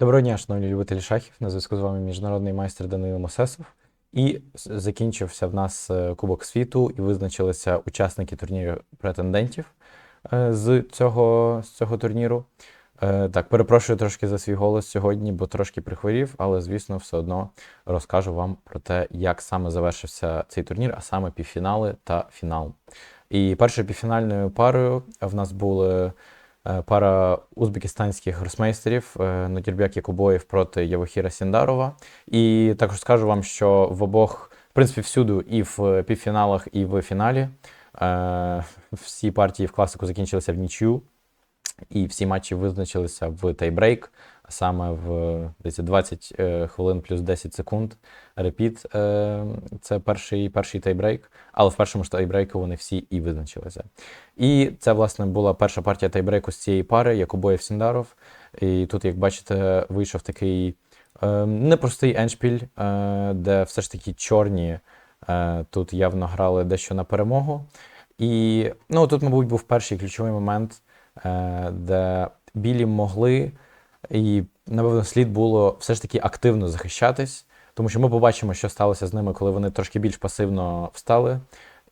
Доброго дня, шановні любителі шахів. На зв'язку з вами міжнародний майстер Данило Мосесов. І закінчився в нас е, Кубок світу, і визначилися учасники турніру претендентів е, з цього, з цього турніру. Е, Так, перепрошую трошки за свій голос сьогодні, бо трошки прихворів, але, звісно, все одно розкажу вам про те, як саме завершився цей турнір, а саме півфінали та фінал. І першою півфінальною парою в нас були пара узбекистанських гросмейстерів е, Нодірбяк Якубоєв проти Євохіра Сіндарова. І також скажу вам, що в обох, в принципі, всюди, і в півфіналах, і в фіналі, е, всі партії в класику закінчилися в нічю, і всі матчі визначилися в тайбрейк, саме в десь 20 е, хвилин плюс 10 секунд. Репіт е, це перший, перший тайбрейк, але в першому ж тайбрейку вони всі і визначилися. І це, власне, була перша партія тайбрейку з цієї пари, Якубоєв Сіндаров. І тут, як бачите, вийшов такий е, непростий еншпіль, де все ж таки чорні тут явно грали дещо на перемогу. І ну, тут, мабуть, був перший ключовий момент, де білі могли, і, напевно, слід було все ж таки активно захищатись, тому що ми побачимо, що сталося з ними, коли вони трошки більш пасивно встали.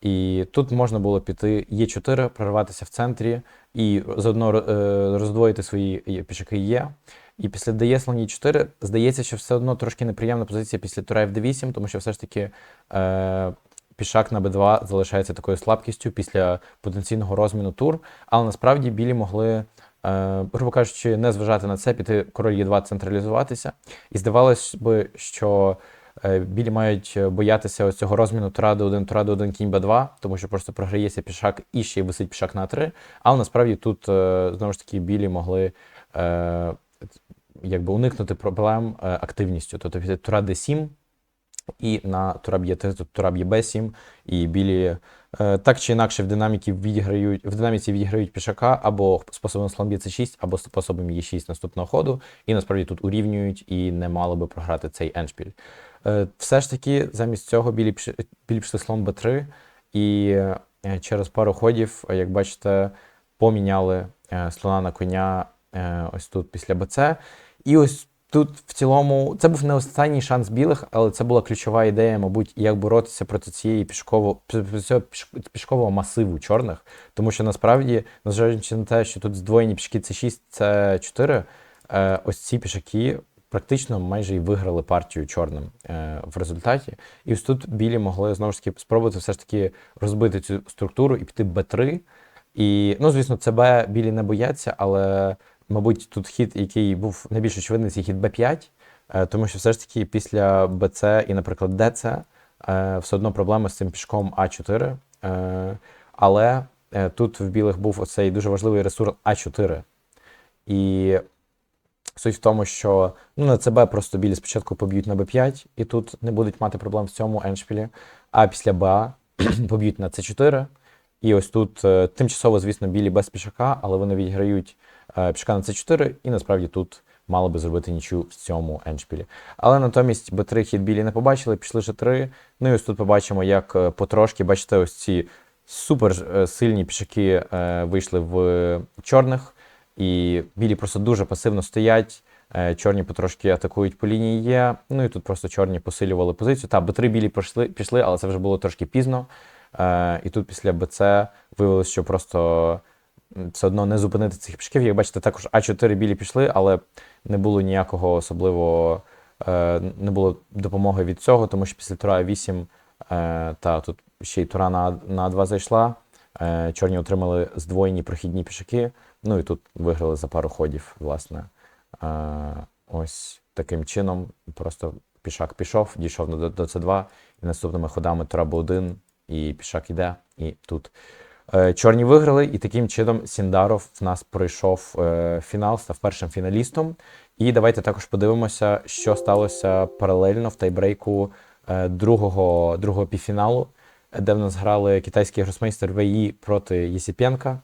І тут можна було піти Е4, прорватися в центрі і заодно е, роздвоїти свої є- пішаки Є. І після ДЕ слон Е4 здається, що все одно трошки неприємна позиція після тура F8, тому що все ж таки е, пішак на Б2 залишається такою слабкістю після потенційного розміну тур. Але насправді білі могли, е, грубо кажучи, не зважати на це, піти король Е2 централізуватися. І здавалось би, що е, білі мають боятися ось цього розміну тура Д1, тура Д1, кінь Б2, тому що просто програється пішак і ще й висить пішак на А3. Але насправді тут е, знову ж таки білі могли. Е, Якби уникнути проблем е, активністю. Тобто тура D7 і на тура б'є 3 тут тура Б7, і білі е, так чи інакше в динаміці відіграють в динаміці відіграють пішака або способом слон б'є С6, або способом Е6 наступного ходу, і насправді тут урівнюють і не мали би програти цей еншпіль. Е, все ж таки, замість цього білі, білі пішли слон Б3, і е, через пару ходів, як бачите, поміняли слона на коня ось тут після БЦ. І ось тут в цілому це був не останній шанс білих, але це була ключова ідея, мабуть, як боротися проти цієї пішково, цього піш- пішкового масиву чорних. Тому що насправді, незважаючи на те, що тут здвоєні пішки С6, це 4, е, ось ці пішаки практично майже й виграли партію чорним е, в результаті. І ось тут білі могли знову ж таки спробувати все ж таки розбити цю структуру і піти Б3. І, ну, звісно, ЦБ білі не бояться, але, мабуть, тут хід, який був найбільш очевидний, це хід Б5, е, тому що все ж таки після БЦ і, наприклад, ДЦ е, все одно проблеми з цим пішком А4. Е, Але тут в білих був оцей дуже важливий ресурс А4. І суть в тому, що ну, на ЦБ просто білі спочатку поб'ють на Б5, і тут не будуть мати проблем в цьому еншпілі, а після БА поб'ють на С4. І ось тут тимчасово, звісно, білі без пішака, але вони відіграють е, пішака на С4, і насправді тут мали би зробити нічю в цьому еншпілі. Але натомість Б3 хід білі не побачили, пішли Ж3. Ну і ось тут побачимо, як е, потрошки, бачите, ось ці супер е, сильні пішаки вийшли в чорних, і білі просто дуже пасивно стоять. Чорні потрошки атакують по лінії Є. Ну і тут просто чорні посилювали позицію. Та, Б3 білі пішли, пішли, але це вже було трошки пізно. І тут після БЦ виявилось, що просто все одно не зупинити цих пішків. Як бачите, також А4 білі пішли, але не було ніякого особливого, е, не було допомоги від цього, тому що після тура 8 е, та тут ще й тура на, на 2 зайшла. Е, чорні отримали здвоєні прохідні пішаки. Ну і тут виграли за пару ходів, власне. Ось таким чином просто пішак пішов, дійшов до С2, і наступними ходами тура Б1, і пішак іде, і тут. Е, Чорні виграли, і таким чином Сіндаров в нас пройшов е, фінал, став першим фіналістом. І давайте також подивимося, що сталося паралельно в тайбрейку е, другого, другого півфіналу, де в нас грали китайський гросмейстер ВІ проти Єсіпенка.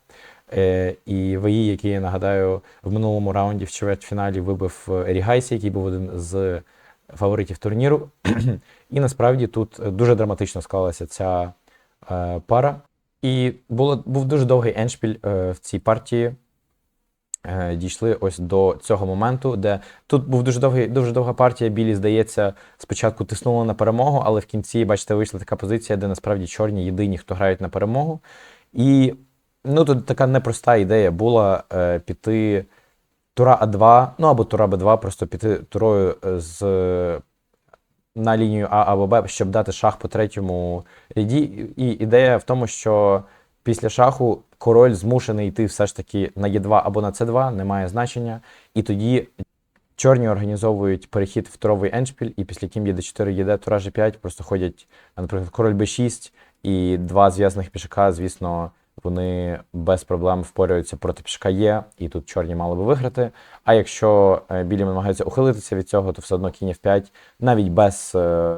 І ВІ, який, я нагадаю, в минулому раунді в чвертьфіналі вибив Рігайсі, який був один з фаворитів турніру. І насправді тут дуже драматично склалася ця пара. І було, був дуже довгий еншпіль е, в цій партії. е, дійшли ось до цього моменту, де тут був дуже довгий, дуже довга партія. Білі, здається, спочатку тиснули на перемогу, але в кінці, бачите, вийшла така позиція, де насправді чорні єдині, хто грають на перемогу. І ну, тут така непроста ідея була е, піти тура А2, ну або тура Б2, просто піти турою е, з на лінію А або Б, щоб дати шах по третьому ряді. І ідея в тому, що після шаху король змушений йти все ж таки на Е2 або на С2, немає значення. І тоді чорні організовують перехід в туровий еншпіль, і після кім Е4, ЄД, тура G5 просто ходять, наприклад, король Б6 і два зв'язаних пішака, звісно. Вони без проблем впорюються проти пішка Є, і тут чорні мали би виграти. А якщо е, білі намагаються ухилитися від цього, то все одно кінь F5, навіть без е,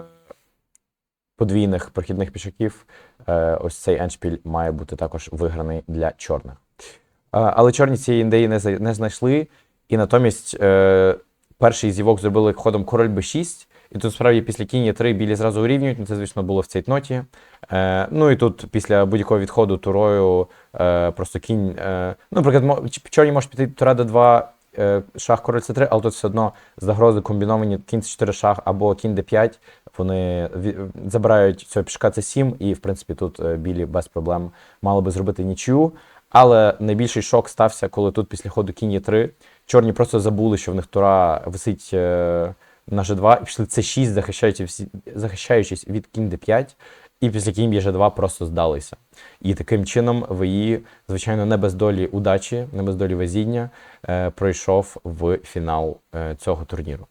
подвійних прохідних пішаків, е, ось цей еншпіль має бути також виграний для чорних. Е, але чорні цієї ідеї не, знайшли, і натомість е, перший зівок зробили ходом король Б6. І тут справді після кінь 3 білі зразу урівнюють, ну це, звісно, було в цейтноті. Е, ну і тут після будь-якого відходу турою е, просто кінь. Е, ну, наприклад, чорні можуть піти тура Д2, е, шах король С3, але тут все одно загрози комбіновані кінь С4 шах або кінь Д5. Вони забирають цього пішка С7, і в принципі тут е, білі без проблем мали би зробити нічию. Але найбільший шок стався, коли тут після ходу кінь Е3 чорні просто забули, що в них тура висить е, на G2 і пішли С6, захищаючись, захищаючись від кінь Д5, і після кінь G2 просто здалися. І таким чином ВІ, звичайно, не без долі удачі, не без долі везіння, е, пройшов в фінал е, цього турніру.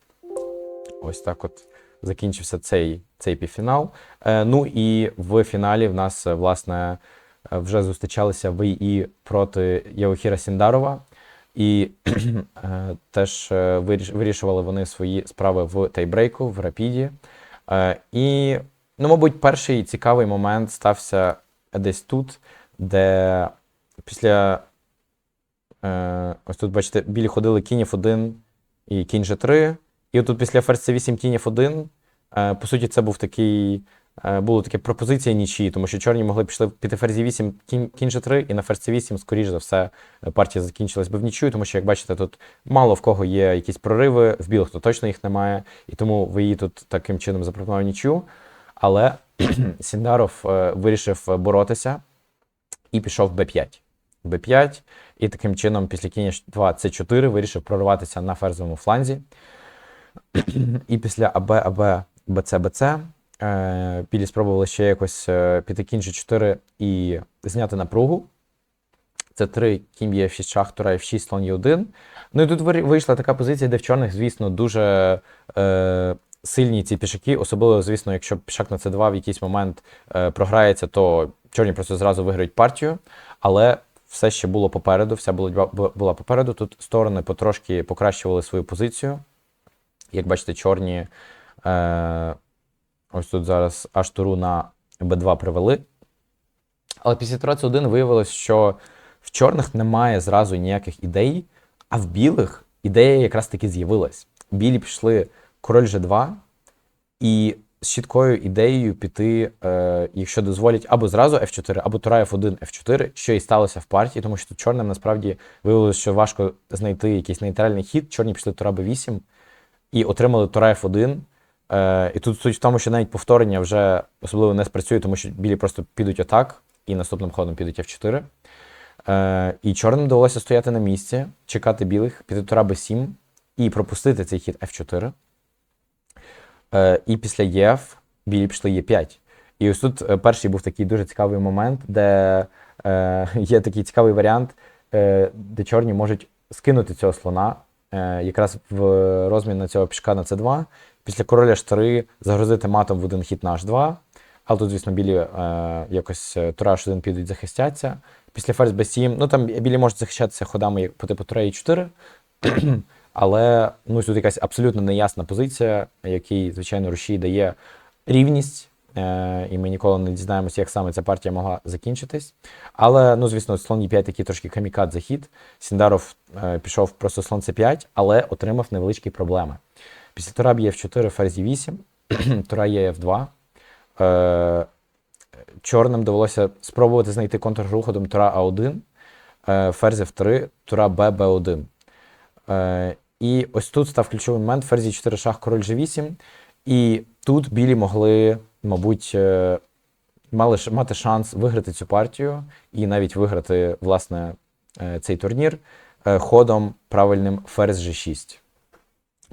Ось так от закінчився цей, цей півфінал. Е, ну і в фіналі в нас, власне, е, вже зустрічалися ВІ проти Яохіра Сіндарова. І е, теж е, вирішували вони свої справи в тайбрейку, в рапіді. Е, і, ну, мабуть, перший цікавий момент стався десь тут, де після. Ось тут, бачите, білі ходили кінь F1 і кінь G3. І отут після ферзь C8 кінь F1, е, по суті, це був такий. Е, Була така пропозиція нічиї, тому що чорні могли пішли піти ферзь 8 кінь, кінь G3, і на ферзь 8 скоріш за все, е, партія закінчилась би в нічию, тому що, як бачите, тут мало в кого є якісь прориви, в білих то точно їх немає, і тому ви її тут таким чином запропонували нічию. Але Сіндаров е, вирішив боротися і пішов в Б5. Б5, і таким чином, після кінь 2 С4 вирішив прорватися на ферзовому фланзі. І після АБ, АБ, БЦ, БЦ. Е, Білі спробували ще якось е, піти кінь G4 і зняти напругу. Це 3 кінь є F6 шах, тура F6, слон Е1. Ну і тут вийшла така позиція, де в чорних, звісно, дуже е, сильні ці пішаки, особливо, звісно, якщо пішак на С2 в якийсь момент е, програється, то чорні просто зразу виграють партію. Але все ще було попереду, вся боротьба була попереду. Тут сторони потрошки покращували свою позицію. Як бачите, чорні е, ось тут зараз аж туру на Б2 привели. Але після тура С1 виявилось, що в чорних немає зразу ніяких ідей, а в білих ідея якраз таки з'явилась. Білі пішли король G2 і з чіткою ідеєю піти, е, якщо дозволять, або зразу F4, або тура F1, F4, що і сталося в партії, тому що тут чорним насправді виявилося, що важко знайти якийсь нейтральний хід. Чорні пішли тура B8 і отримали тура F1. Е, і тут суть в тому, що навіть повторення вже особливо не спрацює, тому що білі просто підуть атак і наступним ходом підуть F4. Е, і чорним довелося стояти на місці, чекати білих, піти тура Б7 і пропустити цей хід F4. Е, і після ЄФ білі пішли Е5. І ось тут е, перший був такий дуже цікавий момент, де е, є такий цікавий варіант, е, де чорні можуть скинути цього слона якраз в розмін на цього пішка на С2. Після короля H3 загрозити матом в один хід на H2. Але тут, звісно, білі е, якось е, тура H1 підуть захистяться. Після ферзь B7, ну там білі можуть захищатися ходами по типу тура E4. Але ну, тут якась абсолютно неясна позиція, який, звичайно, Рушій дає рівність, е, і ми ніколи не дізнаємося, як саме ця партія могла закінчитись. Але, ну, звісно, слон Е5 такий трошки камікадзе хід. Сіндаров е, пішов просто слон С5, але отримав невеличкі проблеми. Після тура б'є F4, ферзь Е8, тура є F2. Е, чорним довелося спробувати знайти контргру ходом тура А1. е, ферзь F3, тура Б, Б1. Е, і ось тут став ключовий момент ферзі 4 шах, король G8. І тут білі могли, мабуть, е, мали мати шанс виграти цю партію і навіть виграти, власне, е, цей турнір е, ходом правильним ферзь G6.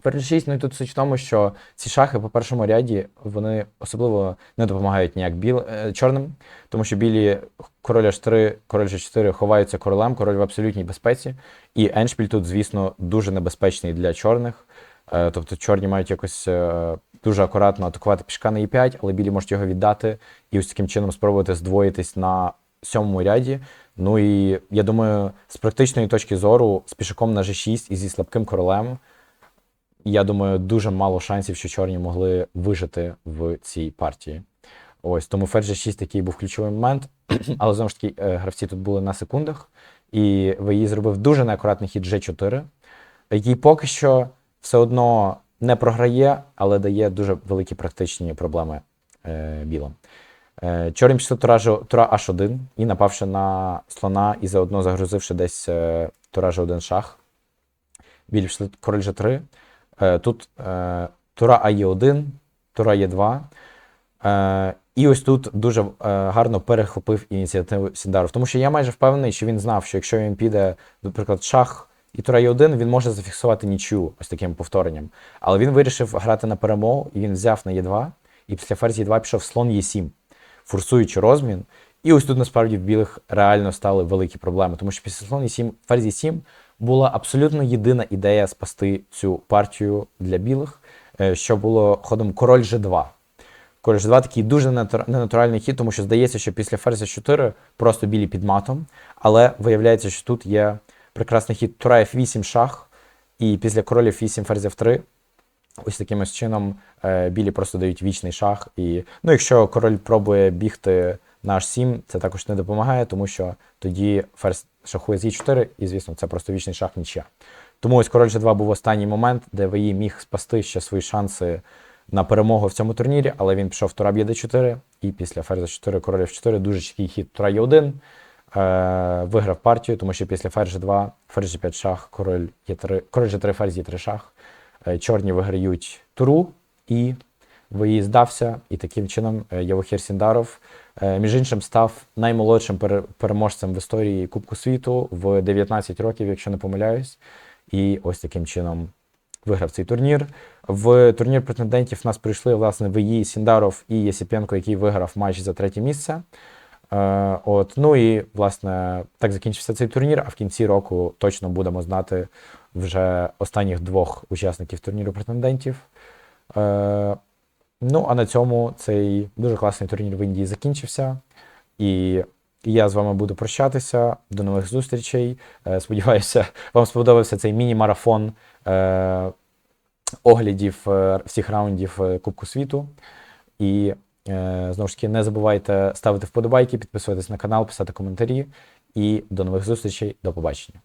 Ферзь G6, ну і тут суть в тому, що ці шахи по першому ряді вони особливо не допомагають ніяк біл, чорним, тому що білі король H3, король G4 ховаються королем, король в абсолютній безпеці. І еншпіль тут, звісно, дуже небезпечний для чорних. Е, Тобто чорні мають якось е, дуже акуратно атакувати пішка на e5, але білі можуть його віддати і ось таким чином спробувати здвоїтись на сьомому ряді. Ну і я думаю, з практичної точки зору, з пішаком на G6 і зі слабким королем, я думаю, дуже мало шансів, що чорні могли вижити в цій партії. Ось тому ферзь G6 такий був ключовий момент, але знову ж таки е, гравці тут були на секундах, і ВІ зробив дуже неакуратний хід G4, який поки що все одно не програє, але дає дуже великі практичні проблеми е, білим. Е, Чорним пішли тура, тура H1 і напавши на слона і заодно загрузивши десь е, тура G1 шах. Білі пішли король G3. Е, Тут е, тура АЕ1, тура Е2. Е, І ось тут дуже е, гарно перехопив ініціативу Сіндаров. Тому що я майже впевнений, що він знав, що якщо він піде, наприклад, шах і тура Е1, він може зафіксувати нічю ось таким повторенням. Але він вирішив грати на перемогу, і він взяв на Е2, і після ферзі Е2 пішов слон Е7, форсуючи розмін. І ось тут насправді в білих реально стали великі проблеми, тому що після слон Е7, ферзь Е7 була абсолютно єдина ідея спасти цю партію для білих, е, що було ходом король G2. Король G2 такий дуже ненатуральний хід, тому що здається, що після ферзя 4 просто білі під матом, але виявляється, що тут є прекрасний хід тура F8 шах, і після короля F8 ферзь F3 Ось таким ось чином е, білі просто дають вічний шах. І, ну, якщо король пробує бігти на H7, це також не допомагає, тому що тоді ферзь шахує з E4, і, звісно, це просто вічний шах нічия. Тому ось король G2 був останній момент, де ВІ міг спасти ще свої шанси на перемогу в цьому турнірі, але він пішов тура б'є d4, і після ферзя 4, король F4, дуже чіткий хід тура Е1, е, виграв партію, тому що після ферзь G2, ферзь G5 шах, король Е3, король G3, ферзь Е3 шах. Е, Чорні виграють туру і виїзд здався, і таким чином е, Явохір Сіндаров, е, між іншим, став наймолодшим пере- переможцем в історії Кубку світу в 19 років, якщо не помиляюсь. І ось таким чином виграв цей турнір. В турнір претендентів в нас прийшли власне ВІ Сіндаров і Єсіпенко, який виграв матч за третє місце. Е, от, ну і власне так закінчився цей турнір. А в кінці року точно будемо знати вже останніх двох учасників турніру претендентів. Е, ну, а на цьому цей дуже класний турнір в Індії закінчився. І я з вами буду прощатися. До нових зустрічей. Е, сподіваюся, вам сподобався цей міні-марафон оглядів всіх раундів Кубку світу. І знову ж таки, не забувайте ставити вподобайки, підписуватись на канал, писати коментарі. І до нових зустрічей. До побачення.